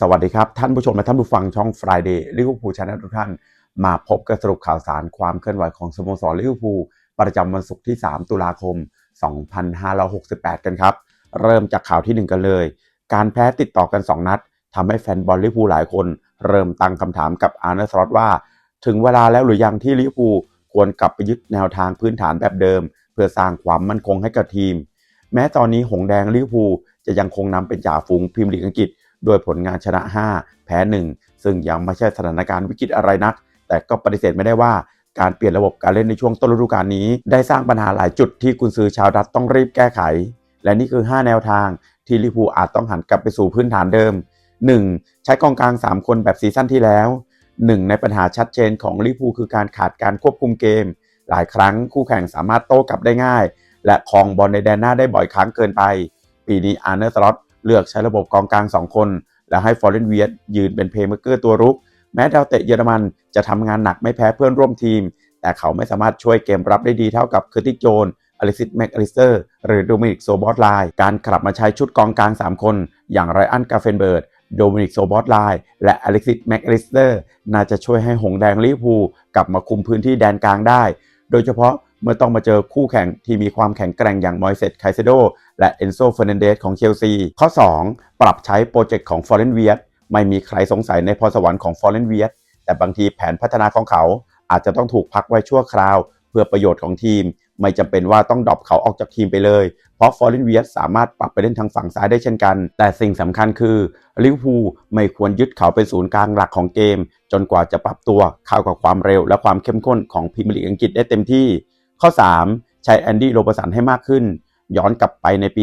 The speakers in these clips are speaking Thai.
สวัสดีครับ ท่านผู้ชมและท่านผู้ฟังช่อง Friday ลิเวอร์พูลชาแนลทุกท่าน มาพบกับสรุปข่าวสารความเคลื่อนไหวของสโมสรลิเวอร์พูลประจำวันศุกร์ที่ 3 ตุลาคม 2568 กันครับ เริ่มจากข่าวที่ 1 กันเลย การแพ้ติดต่อกัน 2 นัดทำให้แฟนบอลลิเวอร์พูลหลายคน เริ่มตั้งคำถามกับอาร์เนสลอตว่า ถึงเวลาแล้วหรือยังที่ลิเวอร์พูลควรกลับไปยึดแนวทางพื้นฐานแบบเดิม เพื่อสร้างความมั่นคงให้กับทีม แม้ตอนนี้หงแดงลิเวอร์พูลจะยังคงนำเป็นจ่าฝูงพรีเมียร์ลีกอังกฤษ ด้วยผลงานชนะ 5 แพ้ 1 ซึ่งยังไม่ใช่สถานการณ์วิกฤตอะไรนัก แต่ก็ปฏิเสธไม่ได้ว่าการเปลี่ยนระบบการเล่นในช่วงต้นฤดูกาลนี้ ได้สร้างปัญหาหลายจุดที่กุนซือชาวดัตต้องรีบแก้ไข และนี่คือ 5 แนวทางที่ลิพูอาจต้องหันกลับไปสู่พื้นฐานเดิม 1. ใช้กองกลาง 3 คนแบบซีซั่นที่แล้ว 1 ในปัญหาชัดเจนของลิพูคือการขาดการควบคุมเกม หลายครั้งคู่แข่งสามารถโต้กลับได้ง่าย และครองบอลในแดนหน้าได้บ่อยครั้งเกินไป ปีนี้อาร์เนอร์สล็อต เลือกใช้ระบบกองกลาง 2 คน และให้ฟอร์เรนเวียตยืนเป็นเพย์เมเกอร์ตัวรุก แม้ดาวเตะเยอรมันจะทำงานหนักไม่แพ้เพื่อนร่วมทีม แต่เขาไม่สามารถช่วยเกมรับได้ดีเท่ากับเคอร์ติโจนอลิซิสแม็กอลิสเตอร์หรือโดมินิกโซบอสไลการกลับมาใช้ชุดกองกลาง 3 คน อย่างไรอันกาเฟนเบิร์ดโดมินิกโซบอสไลและอลิซิสแม็กอลิสเตอร์น่าจะช่วยให้หงแดงลิเวอร์พูลกลับมาคุมพื้นที่แดนกลางได้ โดยเฉพาะ เมื่อต้องมาเจอคู่แข่งที่มีความแข็งแกร่งอย่างมอยเซตไคเซโดและเอนโซเฟรนันเดสของเชลซี ข้อ 2 ปรับใช้โปรเจกต์ของฟอร์เรนเวียตไม่มีใครสงสัยในพรสวรรค์ของฟอร์เรนเวียตแต่บางทีแผนพัฒนาของเขาอาจจะต้องถูกพักไว้ชั่วคราว เพื่อประโยชน์ของทีม ไม่จำเป็นว่าต้องดรอปเขาออกจากทีมไปเลย เพราะฟอร์เรนเวียสามารถปรับไปเล่นทางฝั่งซ้ายได้เช่นกัน แต่สิ่งสำคัญคือลิเวอร์พูลไม่ควรยึดเขาเป็นศูนย์กลางหลักของเกม จนกว่าจะปรับตัวเข้ากับความเร็วและความเข้มข้นของพรีเมียร์ลีกอังกฤษได้เต็มที่ ข้อ 3 ใช้แอนดี้โรเบอร์สันให้มากขึ้น ย้อนกลับไปในปี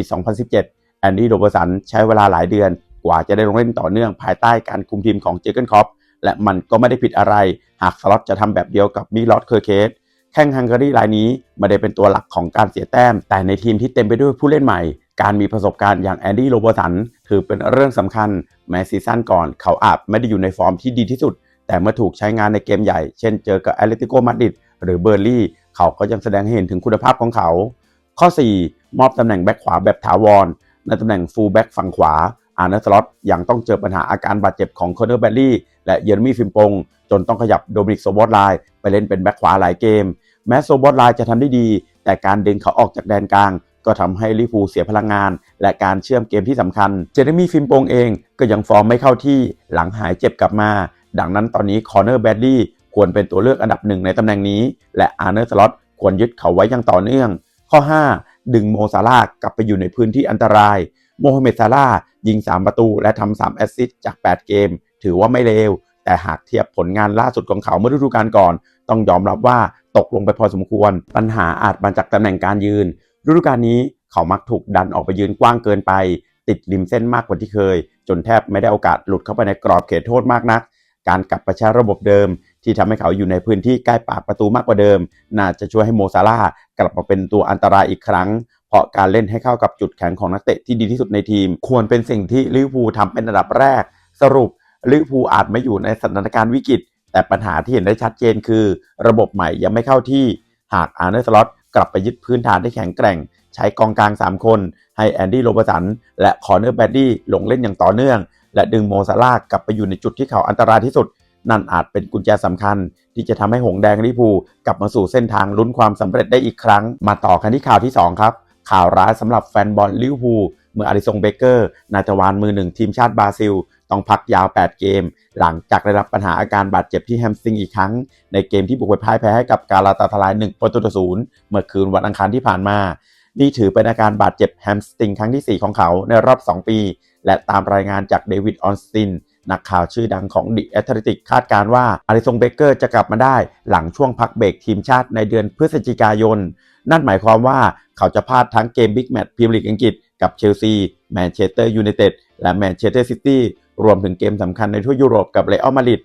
2017 แอนดี้โรเบอร์สันใช้เวลาหลายเดือน กว่าจะได้ลงเล่นต่อเนื่องภายใต้การคุมทีมของเจเกนคอปและมันก็ไม่ได้ผิดอะไร หากสล็อตจะทำแบบเดียวกับมิลอตเคอร์เคสแข้งฮังการีรายนี้ไม่ได้เป็นตัวหลักของการเสียแต้ม แต่ในทีมที่เต็มไปด้วยผู้เล่นใหม่ การมีประสบการณ์อย่างแอนดี้โรเบอร์สันถือเป็นเรื่องสำคัญ แม้ซีซั่นก่อนเขาอาจไม่ได้อยู่ในฟอร์มที่ดีที่สุด แต่เมื่อถูกใช้งานในเกมใหญ่ เช่นเจอกับแอตเลติโกมาดริดหรือเบอร์ลี่ เขาก็ยังแสดงให้เห็นถึงคุณภาพของเขา ข้อ 4 มอบตำแหน่งแบ็คขวาแบบถาวร ในตำแหน่งฟูลแบ็กฝั่งขวา อาร์เนสล็อตยังต้องเจอปัญหาอาการบาดเจ็บของคอนเนอร์แบลลี่และเยอร์มี่ฟิมปง จนต้องขยับโดมินิกโซบอสไลน์ไปเล่นเป็นแบ็คขวาหลายเกม แม้โซบอสไลน์จะทำได้ดี แต่การดึงเขาออกจากแดนกลาง ก็ทำให้ลิเวอร์พูเสียพลังงาน และการเชื่อมเกมที่สำคัญ เจเรมี่ฟิมปงเองก็ยังฟอร์มไม่เข้าที่หลังหายเจ็บกลับมา ดังนั้นตอนนี้คอนเนอร์แบดลี่ ควรเป็นตัวเลือกอันดับหนึ่งในตำแหน่งนี้ และอาร์เนอร์สล็อตควรยึดเขาไว้อย่างต่อเนื่อง ข้อ 5 ดึงโมซาลากลับไปอยู่ในพื้นที่อันตราย โมฮัมเหม็ดซาลายิง 3 ประตูและทำ3แอสซิสต์จาก 8 เกม ถือว่าไม่เลว แต่หากเทียบผลงานล่าสุดของเขาเมื่อฤดูกาลก่อน ต้องยอมรับว่าตกลงไปพอสมควร ปัญหาอาจมาจากตำแหน่งการยืน ฤดูกาลนี้เขามักถูกดันออกไปยืนกว้างเกินไป ติดริมเส้นมากกว่าที่เคย จนแทบไม่ได้โอกาสหลุดเข้าไปในกรอบเขตโทษมากนัก การกลับไปใช้ระบบเดิม ที่ทำให้เขาอยู่ในพื้นที่ใกล้ปากประตูมากกว่าเดิม น่าจะช่วยให้โมซาลากลับมาเป็นตัวอันตรายอีกครั้ง เพราะการเล่นให้เข้ากับจุดแข็งของนักเตะที่ดีที่สุดในทีม ควรเป็นสิ่งที่ลิเวอร์พูลทำเป็นอันดับแรก สรุปลิเวอร์พูลอาจไม่อยู่ในสถานการณ์วิกฤต แต่ปัญหาที่เห็นได้ชัดเจนคือ ระบบใหม่ยังไม่เข้าที่หากอาร์เนอร์สล็อตกลับไปยึดพื้นฐานที่แข็งแกร่ง ใช้กองกลาง 3 คน ให้แอนดี้โรเบอร์สัน และคอร์เนอร์แบดดี้ลงเล่นอย่างต่อเนื่อง และดึงโมซาลากลับไปอยู่ในจุดที่เขาอันตรายที่สุด นั่นอาจเป็นกุญแจสำคัญ ที่จะทำให้หงแดงลิพูกลับมาสู่เส้นทางลุ้นความสำเร็จได้อีกครั้ง มาต่อกันที่ข่าวที่ 2 ครับ ข่าวร้ายสำหรับแฟนบอลลิวพูเมื่ออาริซงเบเกอร์นาจวานมือหนึ่งทีมชาติบราซิล ต้องพักยาว 8 เกม หลังจากได้รับปัญหาอาการบาดเจ็บที่แฮมสตริงอีกครั้ง ในเกมที่บุกไปพ่ายแพ้ให้กับกาลาตาทลาย1ประตูต่อศูนย์เมื่อคืนวันอังคารที่ผ่านมานี่ถือเป็นอาการบาดเจ็บแฮมสตริงครั้งที่ 4 ของเขาในรอบ 2 ปี และตามรายงานจากเดวิดออนสติน นักข่าวชื่อดังของดิแอตเลติกคาดการว่าอาริซงเบเกอร์จะกลับมาได้หลังช่วงพักเบรกทีมชาติในเดือนพฤศจิกายน นั่นหมายความว่าเขาจะพลาดทั้งเกมบิ๊กแมตช์พรีเมียร์ลีกอังกฤษกับเชลซีแมนเชสเตอร์ยูไนเต็ดและแมนเชสเตอร์ซิตี้รวมถึงเกมสำคัญในทั่วยุโรปกับเรอัลมาดริด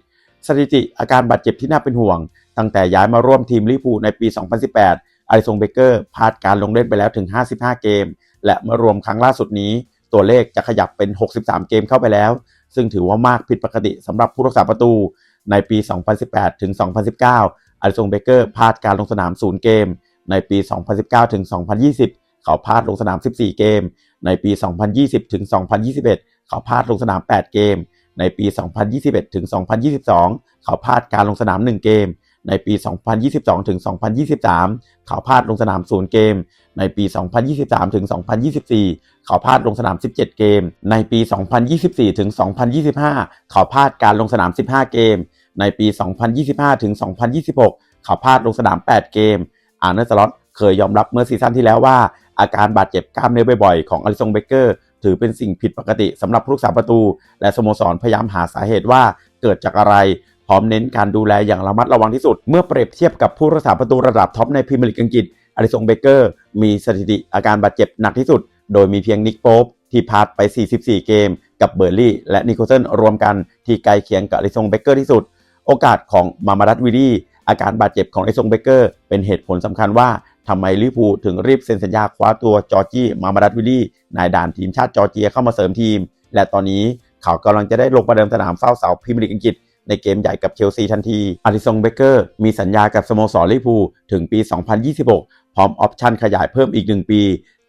สถิติอาการบาดเจ็บที่น่าเป็นห่วง ตั้งแต่ย้ายมาร่วมทีมลิเวอร์พูลในปี 2018อาริซงเบเกอร์พลาดการลงเล่นไปแล้วถึง 55 เกม และเมื่อรวมครั้งล่าสุดนี้ ตัวเลขจะขยับเป็น 63 เกมเข้าไปแล้ว ซึ่งถือว่ามากผิดปกติสำหรับผู้รักษาประตูในปี 2018 ถึง 2019 อาริซงเบเกอร์พลาดการลงสนาม 0 เกม ในปี 2019 ถึง 2020 เขาพลาดลงสนาม 14 เกม ในปี 2020 ถึง 2021 เขาพลาดลงสนาม 8 เกม ในปี 2021 ถึง 2022 เขาพลาดการลงสนาม 1 เกม ในปี 2022 ถึง 2023 เขาพลาดลงสนาม 0 เกม ในปี 2023 ถึง 2024 เขาพลาดลงสนาม 17 เกม ในปี 2024 ถึง 2025 เขาพลาดการลงสนาม 15 เกม ในปี 2025 ถึง 2026 เขาพลาดลงสนาม 8 เกม อาร์เนอร์สล็อตเคยยอมรับเมื่อซีซั่นที่แล้วว่า อาการบาดเจ็บกล้ามเนื้อบ่อยๆ ของอลิซงเบเกอร์ถือเป็นสิ่งผิดปกติสำหรับผู้รักษาประตู และสโมสรพยายามหาสาเหตุว่าเกิดจากอะไร พร้อมเน้นการดูแลอย่างระมัดระวังที่สุด เมื่อเปรียบเทียบกับผู้รักษาประตูระดับท็อปในพรีเมียร์ลีกอังกฤษอลิซงเบเกอร์มีสถิติอาการบาดเจ็บหนักที่สุด โดยมีเพียงนิกโป๊ปที่พลาดไป 44 เกม กับเบอร์ลี่และนิโคเซนรวมกันที่ใกล้เคียงกับอลิซงเบเกอร์ที่สุด โอกาสของมามาดัตวิดีอาการบาดเจ็บของไอซงเบเกอร์ เป็นเหตุผลสำคัญว่าทำไมลิพูถึงรีบเซ็นสัญญาคว้าตัวจอร์จี้มามาดัตวิดีนายด่านทีมชาติจอร์เจียเข้ามาเสริมทีม และตอนนี้เขากำลังจะได้ลงประเดิมสนามเฝ้าเสาพรีเมียร์ลีกอังกฤษ ในเกมใหญ่กับเชลซีทันทีอาริซงเบเกอร์มีสัญญากับสโมสรลิเวอร์พูถึงปี 2026 พร้อมออปชั่นขยายเพิ่มอีก 1 ปี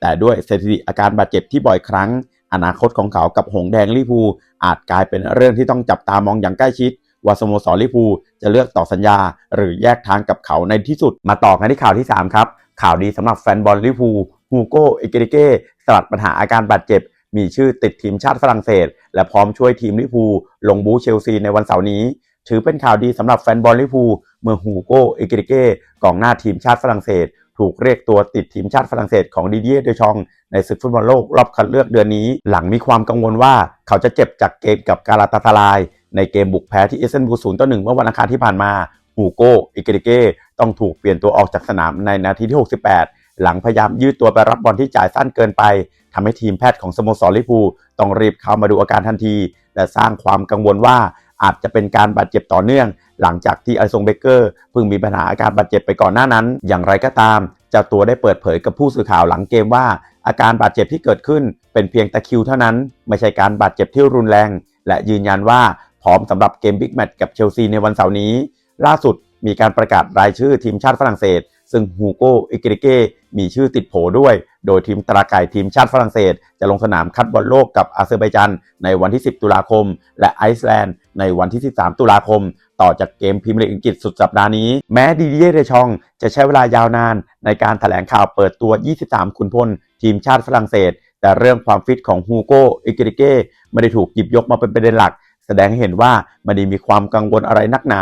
แต่ด้วยสถิติอาการบาดเจ็บที่บ่อยครั้ง อนาคตของเขากับหงแดงลิพูอาจกลายเป็นเรื่องที่ต้องจับตามองอย่างใกล้ชิดว่าสโมสรลิเวอร์พูจะเลือกต่อสัญญา หรือแยกทางกับเขาในที่สุด มาต่อกันที่ข่าวที่ 3 ครับ ข่าวดีสำหรับแฟนบอลลิพูฮูโกเอเกริเก้สลัดปัญหาอาการบาดเจ็บ มีชื่อติดทีมชาติฝรั่งเศส และพร้อมช่วยทีมลิพูลงบูเชลซีในวันเสาร์นี้ ถือเป็นข่าวดีสำหรับแฟนบอลลิพูเมื่อฮูโกเอเกริเก้กองหน้าทีมชาติฝรั่งเศส ถูกเรียกตัวติดทีมชาติฝรั่งเศสของดิเดียเดชอง ในศึกฟุตบอลโลกรอบคัดเลือกเดือนนี้ หลังมีความกังวลว่าเขาจะเจ็บจากเกมกับกาลาตาตาลาย ในเกมบุกแพ้ที่เอเซนบูศูนย์ต่อหนึ่งเมื่อวันอังคารที่ผ่านมาฮูโกอิเกริเก้ต้องถูกเปลี่ยนตัวออกจากสนามในนาทีที่ 68 หลังพยายามยืดตัวไปรับบอลที่จ่ายสั้นเกินไปทำให้ทีมแพทย์ของสโมสรลิเวอร์พูต้องรีบเข้ามาดูอาการทันที และสร้างความกังวลว่าอาจจะเป็นการบาดเจ็บต่อเนื่อง หลังจากที่อิซงเบเกอร์เพิ่งมีปัญหาอาการบาดเจ็บไปก่อนหน้านั้น อย่างไรก็ตามเจ้าตัวได้เปิดเผยกับผู้สื่อข่าวหลังเกมว่า อาการบาดเจ็บที่เกิดขึ้น เป็นเพียงตะคิวเท่านั้น ไม่ใช่การบาดเจ็บที่รุนแรง และยืนยันว่าพร้อมสำหรับเกมบิ๊กแมตช์กับเชลซีในวันเสาร์นี้ ล่าสุดมีการประกาศรายชื่อทีมชาติฝรั่งเศส ซึ่งฮูโกอิกริเก มีชื่อติดโผด้วย โดยทีมตราไก่ทีมชาติฝรั่งเศส จะลงสนามคัดบอลโลกกับอาเซอร์ไบจัน ในวันที่ 10 ตุลาคม และไอซ์แลนด์ในวันที่ 13 ตุลาคม ต่อจากเกมพรีเมียร์ลีกอังกฤษสุดสัปดาห์นี้ แม้ดีเดียเดชอง จะใช้เวลายาวนานในการถแถลงข่าวเปิดตัว 23 ขุนพล ทีมชาติฝรั่งเศส แต่เรื่องความฟิตของฮูโกอิกริเก้ไม่ได้ถูกหยิบยกมาเป็นประเด็นหลัก แสดงให้เห็นว่าไม่ได้มีความกังวลอะไรนักหนา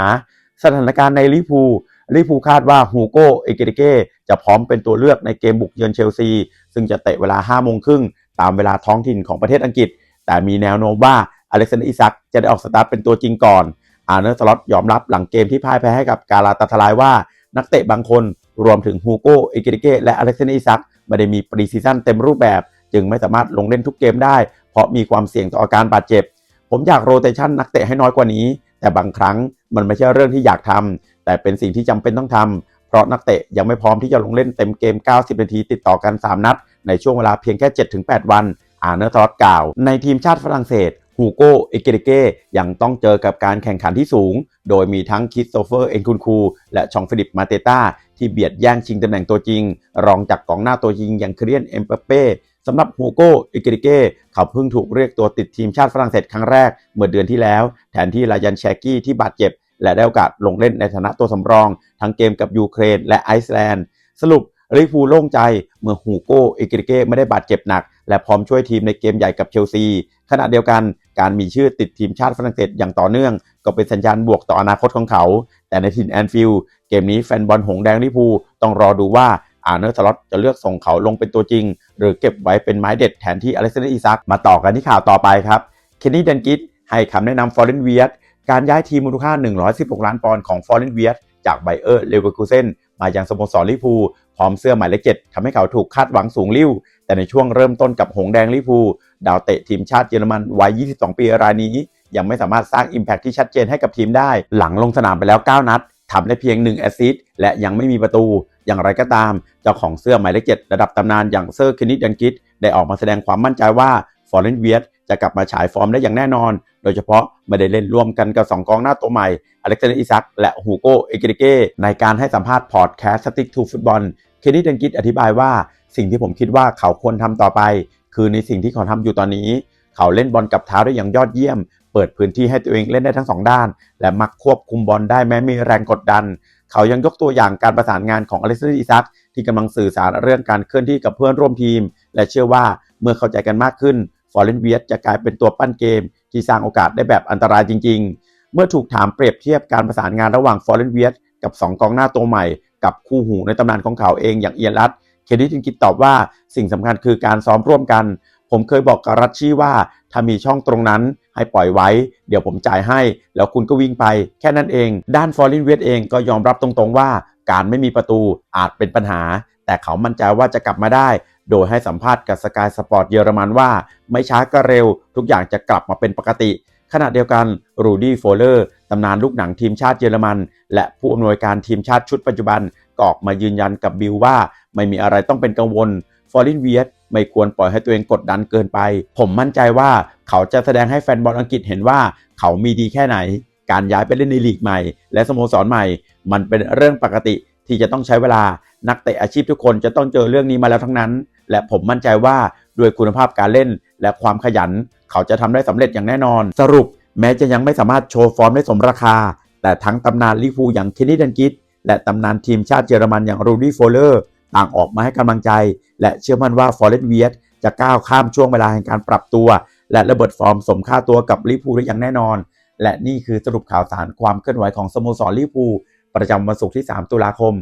สถานการณ์ในลิเวอร์พูล ลิเวอร์พูคาดว่าฮูโกเอเกเรเก้จะพร้อมเป็นตัวเลือกในเกมบุกเยือนเชลซี ซึ่งจะเตะเวลา5โมงครึ่งตามเวลาท้องถิ่นของประเทศอังกฤษ แต่มีแนวโน้มว่าอเล็กซานเดอร์อิซักจะได้ออกสตาร์ทเป็นตัวจริงก่อน อาร์เนอร์สล็อตยอมรับหลังเกมที่พ่ายแพ้ให้กับกาลาตาทลายว่า นักเตะบางคนรวมถึงฮูโกเอเกเรเก้และอเล็กซานเดอร์อิซักไม่ได้มีปรีซีซั่นเต็มรูปแบบ จึงไม่สามารถลงเล่นทุกเกมได้ เพราะมีความเสี่ยงต่ออาการบาดเจ็บ ผมอยากโรเตชันนักเตะให้น้อยกว่านี้ แต่บางครั้งมันไม่ใช่เรื่องที่อยากทำ แต่เป็นสิ่งที่จำเป็นต้องทำเพราะนักเตะยังไม่พร้อมที่จะลงเล่นเต็มเกม 90 นาทีติดต่อกัน 3 นัด ในช่วงเวลาเพียงแค่ 7-8 วัน อาเนอร์ทอตกล่าว ในทีมชาติฝรั่งเศสฮูโกเอเกเรเก้ยังต้องเจอกับการแข่งขันที่สูง โดยมีทั้งคิสโตเฟอร์ เอ็นคุนคู และชองฟิลิปมาเตต้า ที่เบียดแย่งชิงตำแหน่งตัวจริง รองจากกองหน้าตัวจริงอย่างเคเรียนเอ็มเปเป้สำหรับฮูโกอิกริเก้เขาเพิ่งถูกเรียกตัวติดทีมชาติฝรั่งเศสครั้งแรก เมื่อเดือนที่แล้ว แทนที่ลายันแชกี้ที่บาดเจ็บ และได้โอกาสลงเล่นในฐานะตัวสำรอง ทั้งเกมกับยูเครนและไอซ์แลนด์ สรุปลิเวอร์พูโล่งใจเมื่อฮูโกอิกริเก้ไม่ได้บาดเจ็บหนัก และพร้อมช่วยทีมในเกมใหญ่กับเชลซี ขณะเดียวกันการมีชื่อติดทีมชาติฝรั่งเศสอย่างต่อเนื่อง ก็เป็นสัญญาณบวกต่ออนาคตของเขา แต่ในถิ่นแอนฟิลด์เกมนี้แฟนบอลหงแดงลิพูต้องรอดูว่าอาร์เนอร์สล็อตจะเลือกส่งเขาลงเป็นตัวจริง หรือเก็บไว้เป็นไม้เด็ดแทนที่อเล็กซานเดอร์อิซักมาต่อกันที่ข่าวต่อไปครับเคนนี่ดันกิตให้คำแนะนำฟอร์เรนเวียต การย้ายทีมมูลค่า 116 ล้านปอนด์ของฟอร์เรนเวียตจากไบเออร์เลเวอร์คูเซนมายังสโมสรลิเวอร์พูลพร้อมเสื้อหมายเลขเจ็ดทำให้เขาถูกคาดหวังสูงลิ่วแต่ในช่วงเริ่มต้นกับหงแดงลิพูลดาวเตะทีมชาติเยอรมันวัย 22 ปีรายนี้ ยังไม่สามารถสร้าง Impact ที่ชัดเจนให้กับทีมได้ หลังลงสนามไปแล้ว 9 นัดทำได้เพียง 1 แอสซิสต์และยังไม่มีประตู อย่างไรก็ตาม เจ้าของเสื้อหมายเลขเจ็ดระดับตำนานอย่างเซอร์เคนนิดดันกิตได้ออกมาแสดงความมั่นใจว่า ฟอร์เรนเวียตจะกลับมาฉายฟอร์มได้อย่างแน่นอน โดยเฉพาะไม่ได้เล่นร่วมกันกับ 2 กองหน้าตัวใหม่ อเล็กซานเดอร์อิซักและฮูโกเอเกริเก้ในการให้สัมภาษณ์พอดแคสต์สติ๊กทูฟุตบอล เคนนิดดันกิตอธิบายว่า สิ่งที่ผมคิดว่าเขาควรทำต่อไป คือในสิ่งที่เขาทำอยู่ตอนนี้ เขาเล่นบอลกับเท้าได้อย่างยอดเยี่ยมเปิปิดพื้นที่ให้ตัวเองเล่นได้ทั้งสองด้าน และมักควบคุมบอลได้แม้มีแรงกดดัน เขายังยกตัวอย่างการประสานงานของอเล็กซานเดอร์อิซักที่กำลังสื่อสารเรื่องการเคลื่อนที่กับเพื่อนร่วมทีม และเชื่อว่าเมื่อเข้าใจกันมากขึ้น ฟอร์เรนเวียสจะกลายเป็นตัวปั้นเกม ที่สร้างโอกาสได้แบบอันตรายจริง ๆ เมื่อถูกถามเปรียบเทียบการประสานงานระหว่างฟอร์เรนเวียสกับ 2 กองหน้าตัวใหม่ กับคู่หูในตำนานของเขาเองอย่างเอียรัตเคนิตินกิตตอบว่าสิ่งสำคัญคือการซ้อมร่วมกัน ผมเคยบอกกับรัชชี่ว่าถ้ามีช่องตรงนั้นให้ปล่อยไว้ เดี๋ยวผมจ่ายให้ แล้วคุณก็วิ่งไป แค่นั้นเอง ด้านฟอร์ลินเวทเองก็ยอมรับตรงๆว่า การไม่มีประตูอาจเป็นปัญหา แต่เขามั่นใจว่าจะกลับมาได้ โดยให้สัมภาษณ์กับสกายสปอร์ตเยอรมันว่า ไม่ช้าก็เร็ว ทุกอย่างจะกลับมาเป็นปกติ ขณะเดียวกันรูดี้โฟเลอร์ตำนานลูกหนังทีมชาติเยอรมัน และผู้อำนวยการทีมชาติชุดปัจจุบันก็ออกมายืนยันกับบิลว่า ไม่มีอะไรต้องเป็นกังวลฟอร์ลินเวียไม่ควรปล่อยให้ตัวเองกดดันเกินไป ผมมั่นใจว่าเขาจะแสดงให้แฟนบอลอังกฤษเห็นว่า เขามีดีแค่ไหน การย้ายไปเล่นในลีกใหม่ และสโมสรใหม่ มันเป็นเรื่องปกติที่จะต้องใช้เวลา นักเตะอาชีพทุกคนจะต้องเจอเรื่องนี้มาแล้วทั้งนั้น และผมมั่นใจว่าด้วยคุณภาพการเล่น และความขยัน เขาจะทำได้สำเร็จอย่างแน่นอน สรุปแม้จะยังไม่สามารถโชว์ฟอร์มได้สมราคา แต่ทั้งตำนานลิเวอร์พูอย่างเคนนี่ดันกิตและตำนานทีมชาติเยอรมันอย่างรูดี้โฟเลอร์ต่างออกมาให้กำลังใจ และเชื่อมั่นว่าฟอร์เรสต์เวียจะก้าวข้ามช่วงเวลาแห่งการปรับตัว และระเบิดฟอร์มสมค่าตัวกับลิเวอร์พูได้อย่างแน่นอน และนี่คือสรุปข่าวสารความเคลื่อนไหวของสโมสรลิเวอร์พูประจำวันศุกร์ที่ 3 ตุลาคม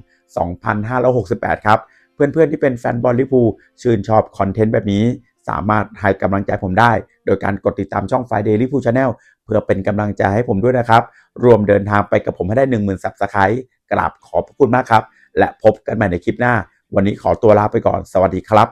2568 ครับ เพื่อนๆที่เป็นแฟนบอลลิพูชื่นชอบคอนเทนต์แบบนี้ สามารถให้กำลังใจผมได้ โดยการกดติดตามช่อง Friday Liverpool Channel เพื่อเป็นกำลังใจให้ผมด้วยนะครับ รวมเดินทางไปกับผมให้ได้ 10,000ซับสไครต์กราบขอบพระคุณมากครับ และพบกันใหม่ในคลิปหน้า วันนี้ขอตัวลาไปก่อน สวัสดีครับ